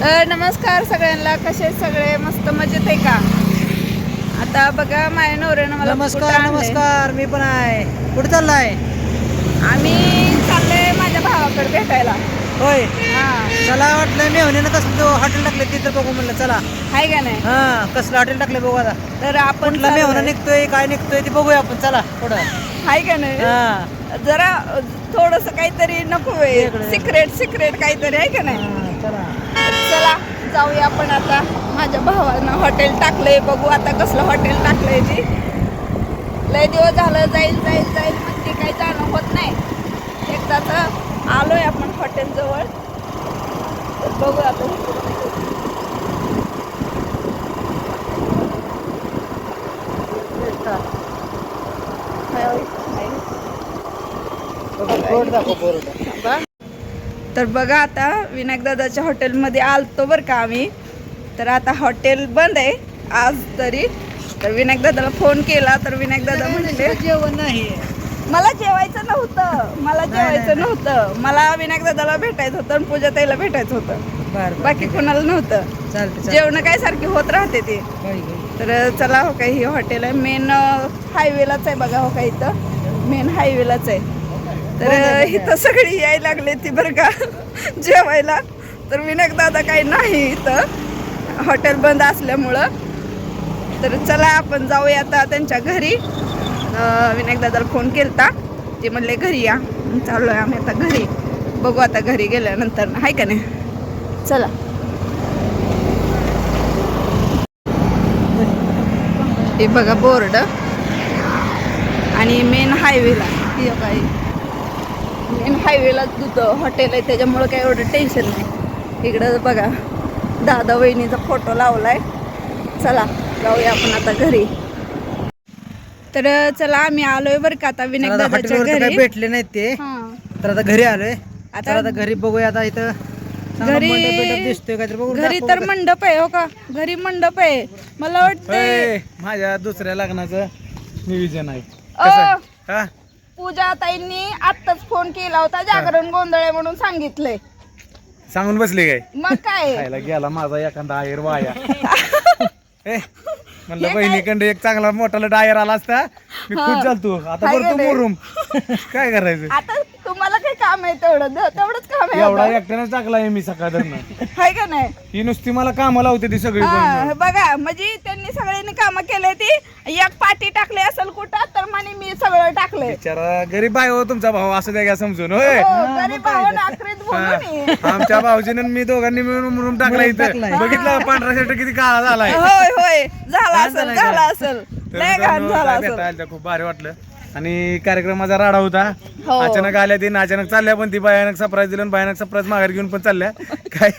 तर नमस्कार सगळ्यांना. कसे सगळे? मस्त मजेत आहे का? आता बघा माझ्या नवऱ्यानं मला नमस्कार. नमस्कार. मी पण आहे. कुठे चाललाय? आम्ही चाललोय माझ्या भावाकडे भेटायला. होय. हा. चला वाटलं मेहण्यानं कसलं हॉटेल टाकले तिथं बघू म्हणलं. चला. हाय का नाही? हा कसलं हॉटेल टाकले बघू आता. तर आपण मेहना चाललोय. निघतोय काय निघतोय ते बघूया आपण. चला पुढं. हाय का नाही? हा. जरा थोडस काहीतरी नको वेगळं. सिक्रेट सिक्रेट काहीतरी आहे का नाही? हा, चला. चला जाऊया आपण आता. माझ्या भावानं हॉटेल टाकलंय बघू आता कसलं हॉटेल टाकलंय ती. लय दिवस झालं जाईल जाईल जाईल पण ते काही जाणं होत नाही. एकदाच आलोय आपण हॉटेल जवळ. तर बघू आता. बोर्ड दाखव बोर्ड. तर बघा आता विनायक दादाच्या हॉटेलमध्ये आलतो बरं का आम्ही. तर आता हॉटेल बंद आहे आज तरी. तर विनायक दादाला फोन केला तर विनायक दादा म्हटले जेवण नाही मला जेवायचं नव्हतं मला जेवायचं. नव्हतं. मला विनायक दादाला भेटायचं होतं आणि पूजा ताईला भेटायचं होतं. बर बाकी कोणाला नव्हतं. जेवण काय सारखी होत राहते ते. तर चला हो काय ही हॉटेल आहे. मेन हायवेलाच आहे बघा हो का इथं मेन हायवेलाच आहे. तर इथं सगळी यायला लागले ती बरं का? जेवायला. तर विनायक दादा काही नाही इथं. हॉटेल बंद असल्यामुळं. तर चला आपण जाऊया आता त्यांच्या घरी. विनायक दादाला फोन केलता. ते म्हणले घरी या. मग चाललोय आम्ही आता घरी. बघू आता घरी गेल्यानंतर. हाय का नाही? चला. हे बघा बोर्ड. आणि मेन हायवेला काही मेन हायवेला दुधं हॉटेल आहे त्याच्यामुळं काही एवढं टेन्शन नाही. इकडं बघा दादा वहिनीचा फोटो लावलाय. चला जाऊया आपण आता घरी. तर चला आम्ही आलोय बरं का आता विनायक दादाच्या काय घरी. भेटले नाहीत ते. तर आता घरी आलोय. आता- घरी बघूया आता इथं. घरी- दिसतोय घरी तर. मंडप आहे हो का? घरी मंडप आहे. मला वाटतंय माझ्या दुसऱ्या लग्नाचं नियोजन आहे. पूजा ताईंनी आत्ताच फोन केला होता जागरण गोंधळ आहे म्हणून सांगितलंय. सांगून बसले काय? मग काय? खायला गेला माझा एखादा आयर वाया. ए, म्हणलं बहिणीकडे एक चांगला मोठाला डायर आला असता मी खुश झालतो. आता हाय करतो? मुरुम. काय करायचं? आता काम आहे तेवढं. द- तेवढंच काम आहे एवढा आता. एकट्यानेच टाकलाय मी सकाळनं हाय का नाही? ही नुसती मला कामाला लावते ती सगळी हा, पण. बघा म्हणजे त्यांनी सगळ्यांनी काम केले ती. एक पाठी टाकली असेल कुठं तर म्हणे मी सगळं टाकलंय. बिचारा गरीब आहे हो तुमचा भाऊ असं द्या घ्या समजून. होय? हो, गरीब भावानं आखरीत बोलू नये. हा. आमच्या भाऊजीने आणि मी दोघांनी मिळून मुरुम टाकला इथं. बघितलं पांढरा शर्ट किती काळा झालाय. होय होय. झाला असेल झाला का? असेल. तर लय घाण मित्रांनो, झाला काय असेल. भेटायला आलत्या, खूप भारी वाटलं. आणि कार्यक्रमाचा राडा होता. हो. अचानक आल्या ती अचानक चालल्या पण ती भयानक सरप्राईज दिलं आणि भयानक सरप्राईज माघार घेऊन पण चालल्या. काय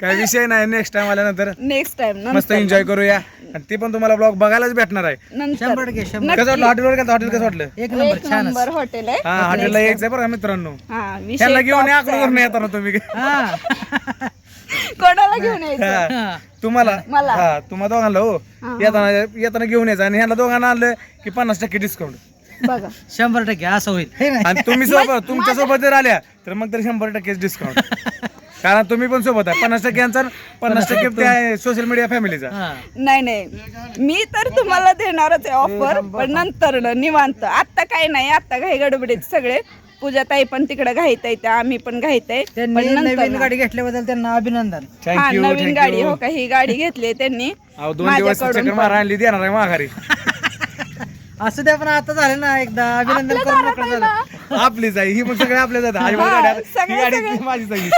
काय विषय नाही नेक्स्ट टाइम आल्यानंतर नेक्स्ट टाइम मस्त एन्जॉय करूया. आणि ती पण तुम्हाला ब्लॉग बघायलाच भेटणार आहे. नंतर. शंभर टक्के शंभर कसं वाटलं? हॉटेलवर गेलं हॉटेल कसं वाटलं? एक नंबर एक छान नंबर हॉटेल आहे. हा हॉटेलला यायचंय बरं का मित्रांनो? हा विषय त्यांना घेऊन या top चा आहे. येताना तुम्ही. हा. कोणाला घेऊन यायचं? हा. तुम्हाला? मला. हा तुम्हाला दोघांना हो. हा. येताना येताना घेऊन यायचं. आणि ह्याला दोघांना आणलं की पन्नास टक्के डिस्काउंट बघा. शंभर टक्के असं होईल. हे आणि तुम्ही सोबत तुमच्यासोबत जर आल्या तर मग तर शंभर टक्केच डिस्काउंट कारण तुम्ही पण सोबत आहे. पन्नास टक्के यांचा पन्नास टक्के त्या सोशल मीडिया फॅमिलीचा हा. नाही नाही. मी तर तुम्हाला देणारच आहे ऑफर पण नंतर न, निवांत. आत्ता काय नाही आत्ता घाई गडबडीत सगळे. पूजा ताई पण तिकडे घाईत आहे त्या आम्ही पण घाईत आहे. त्यांनी पण नंतर नवीन न. गाडी घेतल्याबद्दल त्यांना अभिनंदन. हा थँक्यू नवीन गाडी हो का? ही गाडी घेतली त्यांनी. अहो दोन दिवस माझ्याकडून चक्कर मारा आणली देणार आहे माघारी. असं द्या पण आता झालं ना एकदा अभिनंदन करून मोकळं झालं. ना. आपलीच आहे ही पण सगळे आपल्याच आहेत आई हा, गाडी ही सगळे- गाडी सगळे. माझीच आहे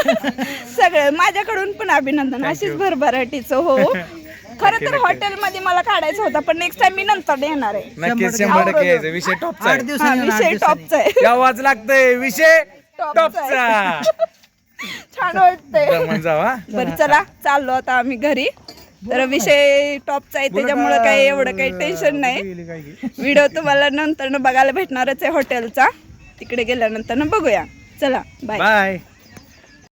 सगळं माझ्याकडून पण अभिनंदन. अशीच भरभराटीचं हो. खरं तर हॉटेलमध्ये मला काढायचं होतं पण नेक्स्ट टाइम मी नंतर येणार आहे. नक्कीच शंभर टक्के. यायचं. विषय टॉपचा आठ आहे. हा, विषय. टॉपचा आहे. यावाच लागतंय. विषय टॉपचा टॉपचा. छान वाटतंय. जावा बरं चला चाललो आता आम्ही घरी. तर विषय टॉपचा आहे त्याच्यामुळे काही एवढं काही टेन्शन नाही. व्हिडिओ तुम्हाला नंतर बघायला भेटणारच आहे हॉटेलचा तिकडे गेल्यानंतर बघूया. चला बाय बाय